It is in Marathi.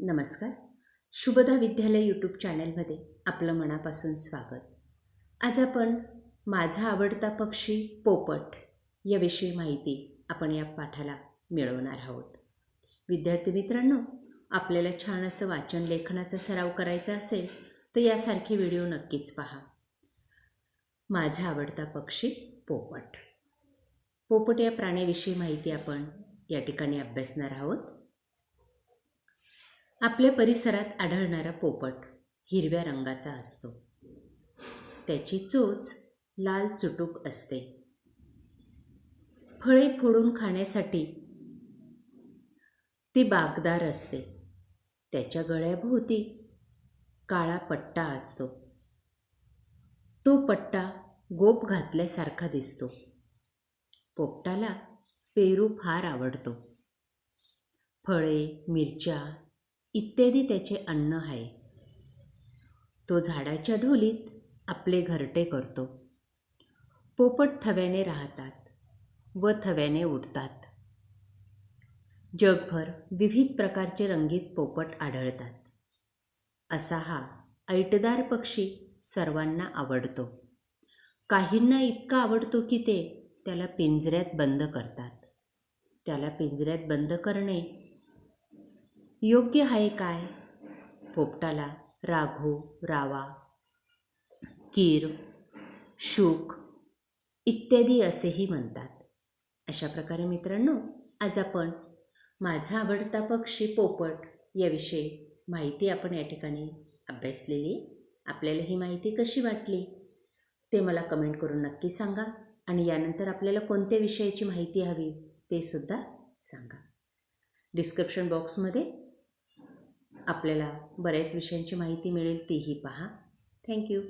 नमस्कार. शुभदा विद्यालय यूट्यूब चॅनलमध्ये आपलं मनापासून स्वागत. आज आपण माझा आवडता पक्षी पोपट याविषयी माहिती आपण या पाठाला मिळवणार आहोत. विद्यार्थी मित्रांनो आपल्याला छान असं वाचन लेखनाचा सराव करायचा असेल तर यासारखे व्हिडिओ नक्कीच पहा. माझा आवडता पक्षी पोपट. पोपट या प्राण्याविषयी माहिती आपण या ठिकाणी अभ्यासणार आहोत. आपल्या परिसरात आढळणारा पोपट हिरव्या रंगाचा असतो. त्याची चोच लाल चुटूक असते. फळे फोडून खाण्यासाठी ती बागदार असते. त्याच्या गळ्याभोवती काळा पट्टा असतो. तो पट्टा गोप घातल्यासारखा दिसतो. पोपटाला पेरू फार आवडतो. फळे मिरच्या इत्यादी त्याचे अन्न आहे. तो झाडाच्या ढोलीत आपले घरटे करतो. पोपट थव्याने राहतात व थव्याने उडतात. जगभर विविध प्रकारचे रंगीत पोपट आढळतात. असा हा ऐटदार पक्षी सर्वांना आवडतो. काहींना इतका आवडतो की ते त्याला पिंजऱ्यात बंद करतात. त्याला पिंजऱ्यात बंद करणे योग्य आहे काय? पोपटाला राघो रावा कीर शुक इत्यादी असेही म्हणतात. अशा प्रकारे मित्रांनो आज आपण माझा आवडता पक्षी पोपट याविषयी माहिती आपण या ठिकाणी अभ्यासलेली आपल्याला ही माहिती कशी वाटली? ते मला कमेंट करून नक्की सांगा आणि यानंतर आपल्याला कोणत्या विषयाची माहिती हवी ते सुद्धा सांगा. डिस्क्रिप्शन बॉक्समध्ये आपल्याला बऱ्याच विषयांची माहिती मिळेल तीही पहा. थँक्यू